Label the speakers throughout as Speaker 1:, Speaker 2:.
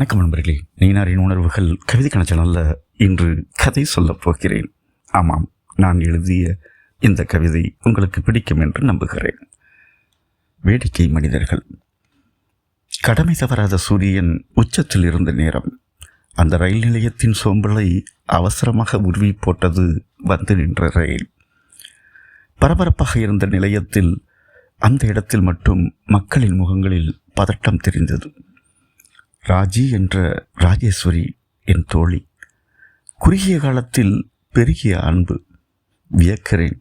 Speaker 1: வணக்கம் நண்பர்களே. நீனாரின் உணர்வுகள் கவிதை கணச்சனல்ல இன்று கதை சொல்லப் போகிறேன். ஆமாம் நான் எழுதிய இந்த கவிதை உங்களுக்கு பிடிக்கும் என்று நம்புகிறேன். வேடிக்கை மனிதர்கள். கடமை தவறாத சூரியன் உச்சத்தில் இருந்த நேரம். அந்த ரயில் நிலையத்தின் சோம்பலை அவசரமாக உருவி போட்டது வந்து நின்ற ரயில். பரபரப்பாக இருந்த நிலையத்தில் அந்த இடத்தில் மட்டும் மக்களின் முகங்களில் பதட்டம் தெரிந்தது. ராஜி என்ற ராஜேஸ்வரி என் தோழி. குறுகிய காலத்தில் பெருகிய அன்பு வியக்கிறேன்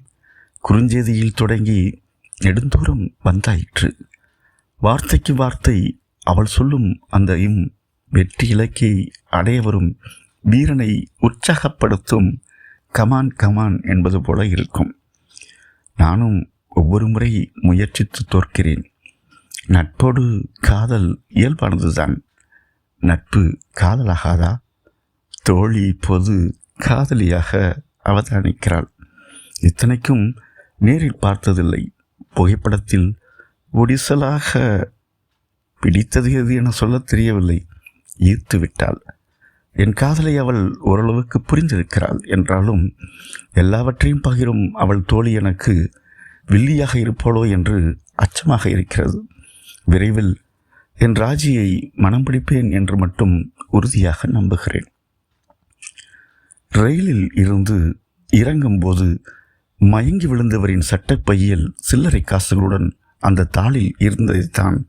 Speaker 1: குறுஞ்செய்தியில் தொடங்கி நெடுந்தூரம் வந்தாயிற்று. வார்த்தைக்கு வார்த்தை அவள் சொல்லும் அந்த இம் வெற்றி இலக்கை அடைய வரும் வீரனை உற்சாகப்படுத்தும் கமான் கமான் என்பது போல இருக்கும். நானும் ஒவ்வொரு முறை முயற்சித்து தோற்கிறேன். நட்போடு காதல் இயல்பானதுதான். நட்பு காதலாகாதா? தோழி இப்போது காதலியாக அவதானிக்கிறாள். இத்தனைக்கும் நேரில் பார்த்ததில்லை. புகைப்படத்தில் ஒடிசலாக பிடித்தது எது என சொல்லத் தெரியவில்லை. ஈர்த்து விட்டாள். என் காதலை அவள் ஓரளவுக்கு புரிந்திருக்கிறாள் என்றாலும் எல்லாவற்றையும் பகிரும் அவள் தோழி எனக்கு வில்லியாக இருப்பாளோ என்று அச்சமாக இருக்கிறது. விரைவில் என் ராஜியை மனம் பிடிப்பேன் என்று மட்டும் உறுதியாக நம்புகிறேன். ரயிலில் இருந்து இறங்கும்போது மயங்கி விழுந்தவரின் சட்டப்பையில் சில்லறை காசுகளுடன் அந்த தாளில் இருந்ததைத்தான்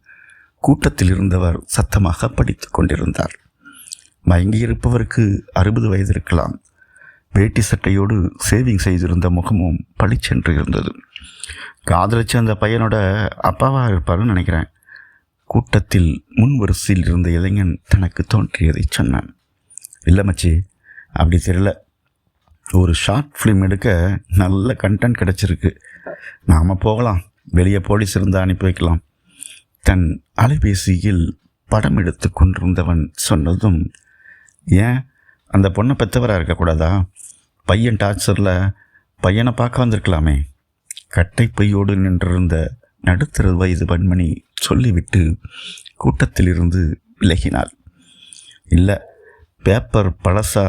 Speaker 1: கூட்டத்தில் இருந்தவர் சத்தமாக படித்துக் கொண்டிருந்தார். மயங்கியிருப்பவருக்கு அறுபது வயது இருக்கலாம். வேட்டி சட்டையோடு சேவிங் செய்திருந்த முகமும் பளிச்சென்று இருந்தது. காதலிச்ச அந்த பையனோட அப்பாவாக இருப்பாருன்னு நினைக்கிறேன். கூட்டத்தில் முன்வரிசையில் இருந்த இளைஞன் தனக்கு தோன்றியதை சொன்னான். இல்லை மச்சி அப்படி தெரியல. ஒரு ஷார்ட் ஃபிலிம் எடுக்க நல்ல கண்டென்ட் கிடச்சிருக்கு. நாம் போகலாம். வெளியே போலீஸ் இருந்தால் அனுப்பி வைக்கலாம். தன் அலைபேசியில் படம் எடுத்து கொண்டிருந்தவன் சொன்னதும் ஏன்? அந்த பொண்ணை பெற்றவராக இருக்கக்கூடாதா பையன் டார்ச்சரில் பையனை பார்க்க வந்திருக்கலாமே. கட்டை பையோடு நின்றிருந்த நடுத்தர வயது பெண்மணி சொல்லிவிட்டு கூட்டத்திலிருந்து விலகினாள். இல்லை பேப்பர் பழசா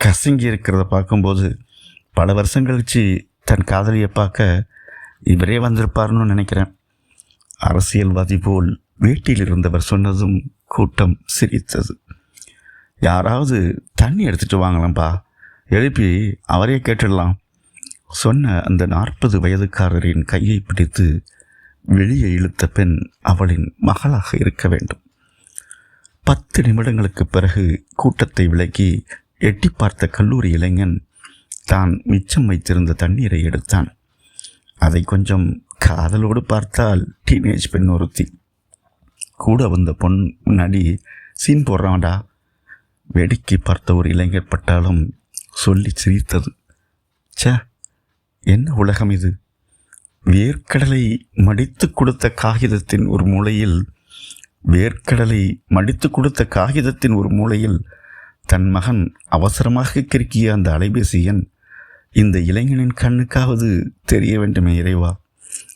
Speaker 1: கசங்கி இருக்கிறத பார்க்கும்போது பல வருஷம் கழித்து தன் காதலியை பார்க்க இவரே வந்திருப்பார்னு நினைக்கிறேன். அரசியல்வாதி போல் வீட்டில் இருந்தவர் சொன்னதும் கூட்டம் சிரித்தது. யாராவது தண்ணி எடுத்துட்டு வாங்கலாம்ப்பா எழுப்பி அவரே கேட்டுடலாம் சொன்ன அந்த நாற்பது வயதுக்காரரின் கையை பிடித்து வெளியே இழுத்த பெண் அவளின் மகளாக இருக்க வேண்டும். பத்து நிமிடங்களுக்கு பிறகு கூட்டத்தை விலக்கி எட்டி பார்த்த கல்லூரி இளைஞன் தான் மிச்சம் வைத்திருந்த தண்ணீரை எடுத்தான். அதை கொஞ்சம் காதலோடு பார்த்தால் டீனேஜ் பெண் ஒருத்தி. கூட வந்த பொன் முன்னாடி சீன் போடுறான்டா. வேடிக்கை பார்த்த ஒரு இளைஞர் பட்டாலும் சொல்லி சிரித்தது. ச என்ன உலகம் இது? வேர்க்கடலை மடித்து கொடுத்த காகிதத்தின் ஒரு மூலையில் வேர்க்கடலை மடித்து கொடுத்த காகிதத்தின் ஒரு மூலையில் தன் மகன் அவசரமாக கிறுக்கிய அந்த அலைபேசி எண் இந்த இளைஞனின் கண்ணுக்காவது தெரிய வேண்டுமே இறைவா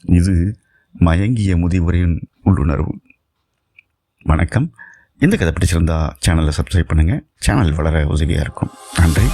Speaker 1: இது மயங்கிய முதியவரின் உள்ளுணர்வு. வணக்கம். இந்த கதை பிடிச்சிருந்தா சேனலை சப்ஸ்கிரைப் பண்ணுங்கள் சேனல் வளர உதவியாக இருக்கும். நன்றி.